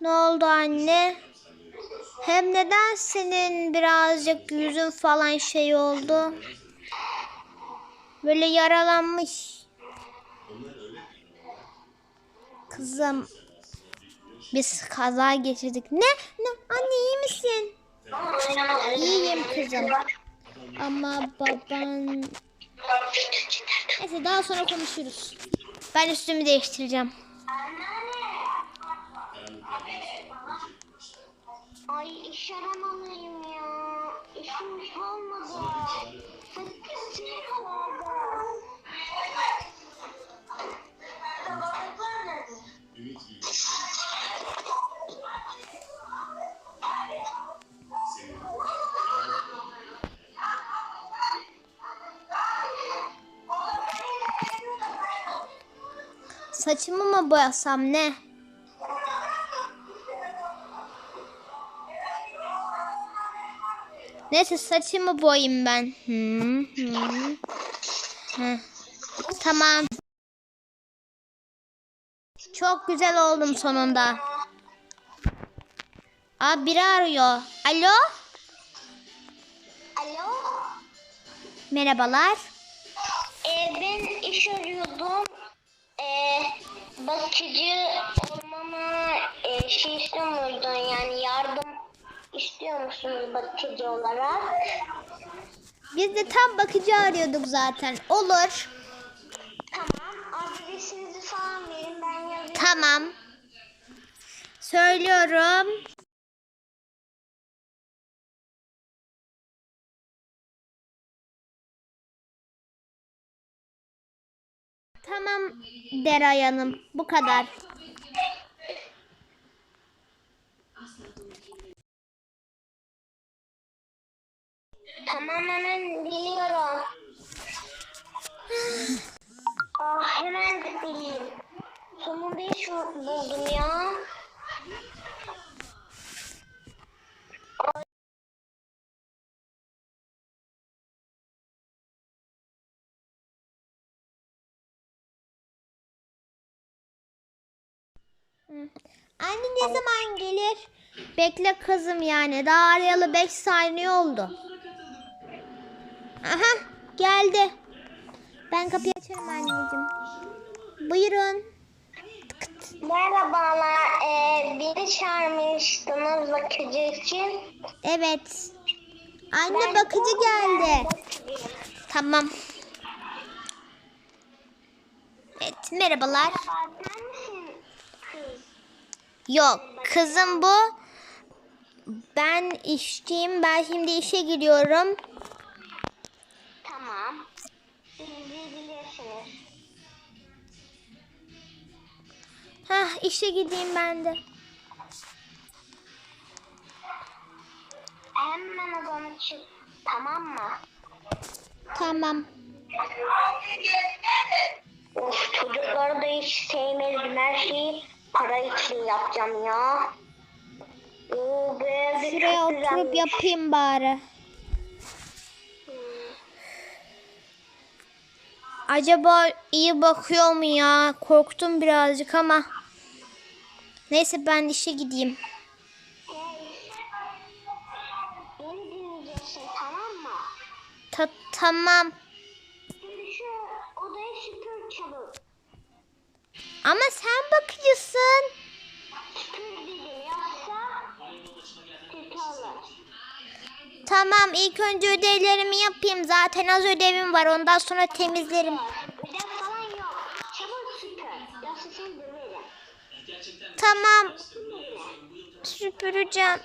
Ne oldu anne? Hem neden senin birazcık yüzün falan şey oldu? Böyle yaralanmış. Kızım biz kaza geçirdik. Ne? Ne? Anne iyi misin? İyiyim kızım. Ama baban... Neyse daha sonra konuşuruz. Ben üstümü değiştireceğim. Ay iş aramalıyım ya. İşim kalmadı. Sakın kalmadı. Saçımı mı boyasam ne? Neyse saçımı boyayayım ben. Hı. Heh. Tamam. Çok güzel oldum sonunda. Aa biri arıyor. Alo? Alo. Merhabalar. Ee, ben iş arıyordum. Ee, bakıcı olmama e, şey istiyor muydun? Yani yardım istiyor musunuz bakıcı olarak? Biz de tam bakıcı arıyorduk zaten. Olur. Tamam. Adresinizi falan verin. Ben yazayım. Tamam. Söylüyorum. Tamam Deray Hanım. Bu kadar. Tamam hemen geliyorum. ah hemen gideyim. Sonunda iş buldum ya. Anne ne zaman gelir? Bekle kızım yani. Daha arayalı 5 saniye oldu. Aha geldi. Ben kapıyı açarım anneciğim. Buyurun. Merhabalar. Ee, beni çağırmıştınız bakıcı için. Evet. Anne bakıcı geldi. Tamam. Evet merhabalar. Yok kızım bu. Ben işçiyim. Ben şimdi işe giriyorum. Hah işe gideyim ben de. Hemen odana çık. Tamam mı? Tamam. Of çocukları da hiç sevmedim. Her şeyi para için yapacağım ya. Oo, Şuraya oturup yapayım bari. Acaba iyi bakıyor mu ya? Korktum birazcık ama. Neyse ben işe gideyim. Beni dinleyeceksin tamam mı? Ta- tamam. Şimdi şu odayı süpür çabuk. Ama sen bakıcısın. Süpür yoksa kötü olur. Tamam ilk önce ödevlerimi yapayım. Zaten az ödevim var. Ondan sonra temizlerim. Tamam. Süpüreceğim.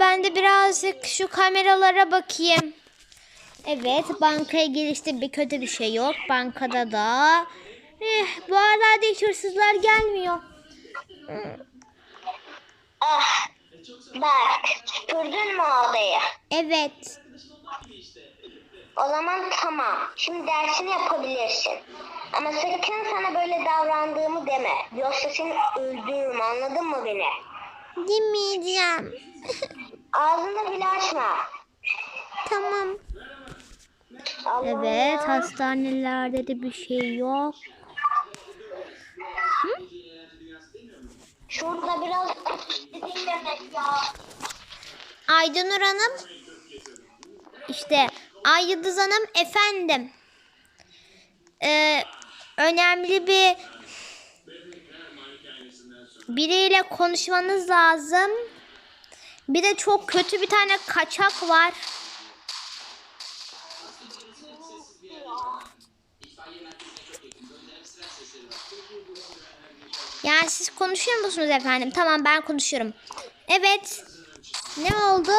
Ben de birazcık şu kameralara bakayım. Evet bankaya girişte bir kötü bir şey yok. Bankada da. Eh, bu aralarda hiç hırsızlar gelmiyor. Ah bak süpürdün mü odayı? Evet. O zaman tamam. Şimdi dersini yapabilirsin. Ama sakın sana böyle davrandığımı deme. Yoksa seni öldürürüm anladın mı beni? Demeyeceğim. Ağzını bile açma. tamam. Allah'ım Evet hastanelerde de bir şey yok. Şurada biraz dedik demek ya. Aydınur Hanım. İşte Ay Yıldız Hanım efendim. Ee, önemli bir biriyle konuşmanız lazım. Bir de çok kötü bir tane kaçak var. Yani siz konuşuyor musunuz efendim? Tamam ben konuşuyorum. Evet. Ne oldu?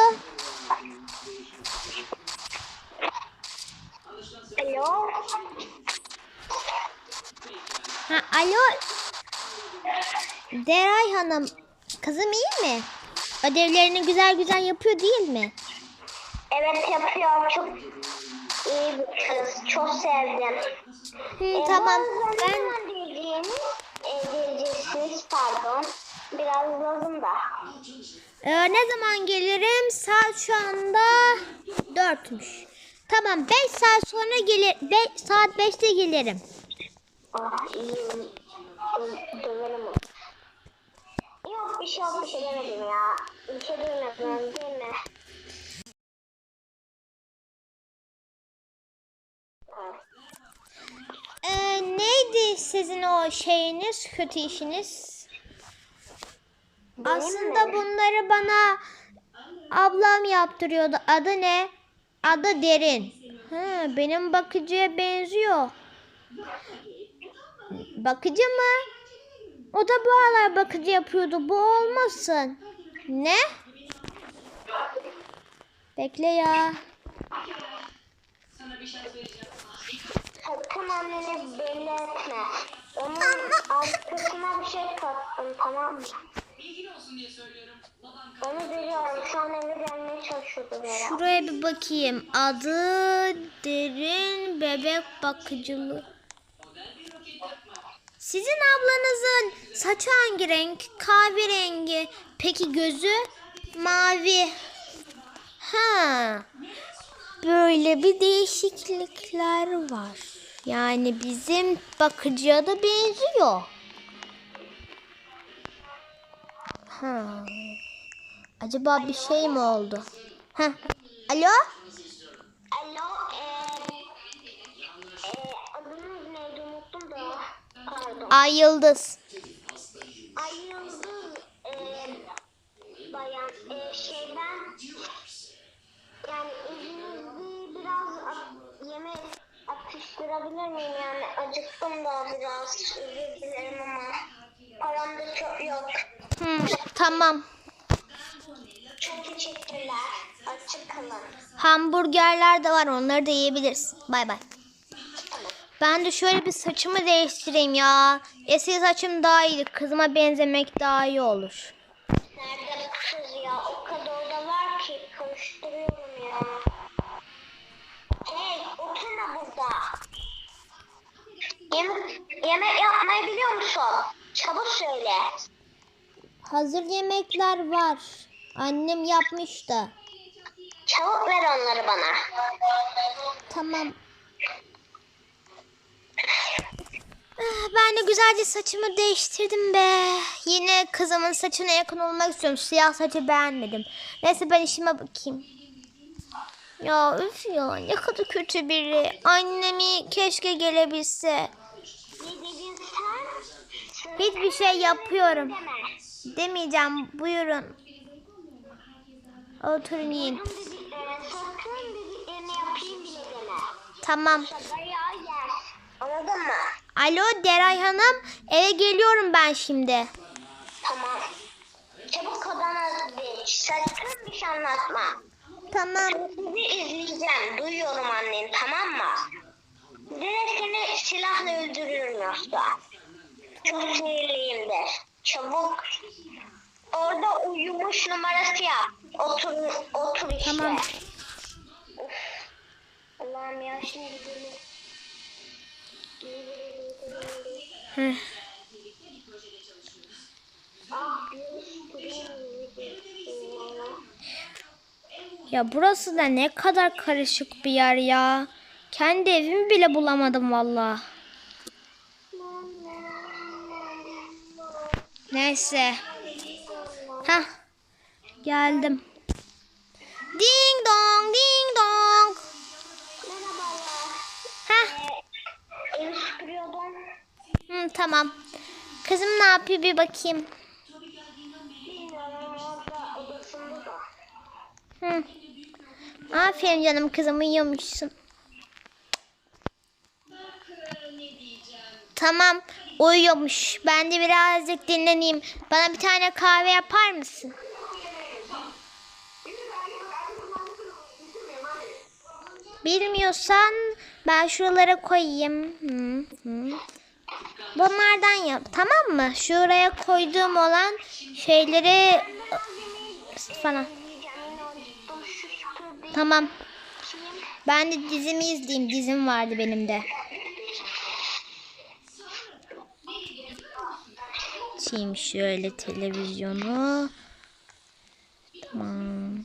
Alo. Ha, alo. Deray Hanım. Kızım iyi mi? Ödevlerini güzel güzel yapıyor değil mi? Evet yapıyor. Çok iyi bir kız. Çok sevdim. Hı, E, tamam. Ben zaman geleceğiniz? E, geleceksiniz pardon. Biraz lazım da. Ee, ne zaman gelirim? Saat şu anda dörtmüş. Tamam 5 saat sonra gelir. Be- saat 5'te gelirim. Ah iyiyim. Döverim onu. Yok bir şey yok bir şey demedim ya. Bir şey demedim değil mi? Ha. Ee, neydi sizin o şeyiniz, kötü işiniz? Aslında mi? bunları bana ablam yaptırıyordu. Adı ne? Adı Derin. Hı, benim bakıcıya benziyor. Bakıcı mı? O da bu aralar bakıcı yapıyordu. Bu olmasın. Ne? Bekle ya. Sakın anneni belli etme. Onun arkasına bir şey kattım tamam mı? Onu biliyorum. Şu an eve gelmeye çalışıyordu Vera. Şuraya bir bakayım. Adı Derin Bebek Bakıcılığı. Sizin ablanızın saçı hangi renk? Kahverengi. Peki gözü? Mavi. Ha. Böyle bir değişiklikler var. Yani bizim bakıcıya da benziyor. Ha. Acaba bir şey mi oldu? Ha. Alo? Alo. Pardon. Ay Yıldız. Atıştırabilir miyim? Yani acıktım da biraz, özür dilerim ama param da çok yok. Hı, tamam. Çok teşekkürler. Açık kalın. Hamburgerler de var. Onları da yiyebiliriz. Bay bay. Ben de şöyle bir saçımı değiştireyim ya. Eski saçım daha iyi. Kızıma benzemek daha iyi olur. Musun? Çabuk söyle. Hazır yemekler var. Annem yapmış da. Çabuk ver onları bana. Tamam. Ah, Ben de güzelce saçımı değiştirdim be. Yine kızımın saçına yakın olmak istiyorum. Siyah saçı beğenmedim. Neyse ben işime bakayım. Ya üf ya ne kadar kötü biri. Annemi keşke gelebilse. Ne? Sen Hiçbir şey yapıyorum. deme. Demeyeceğim buyurun. Oturun yiyin. Tamam. Anladın mı? Alo Deray Hanım eve geliyorum ben şimdi. Tamam. Çabuk odana geç. Sakın bir şey anlatma. Tamam. Sizi izleyeceğim. Duyuyorum annen tamam mı? Direkt seni silahla öldürürüm yoksa. Çok sinirliyimdir. Çabuk. Orada uyumuş numarası yap. Otur, otur işte. Tamam. Allah'ım ya şimdi bir Ya burası da ne kadar karışık bir yer ya. Kendi evimi bile bulamadım valla. Neyse. Hah. Geldim. Ding dong ding dong. Hah. Hı, tamam. Kızım ne yapıyor bir bakayım. Hı. Aferin canım kızım uyuyormuşsun. Tamam uyuyormuş. Ben de birazcık dinleneyim. Bana bir tane kahve yapar mısın? Bilmiyorsan ben şuralara koyayım. Bunlardan yap tamam mı? Şuraya koyduğum olan şeyleri falan. Tamam. Ben de dizimi izleyeyim. Dizim vardı benim de. Açayım şöyle televizyonu. Tamam.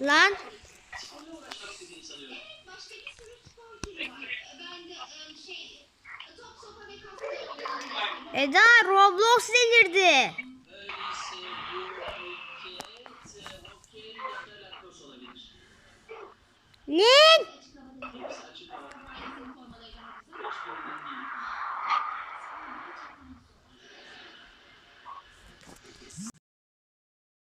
Lan. Eda Roblox delirdi. Lan.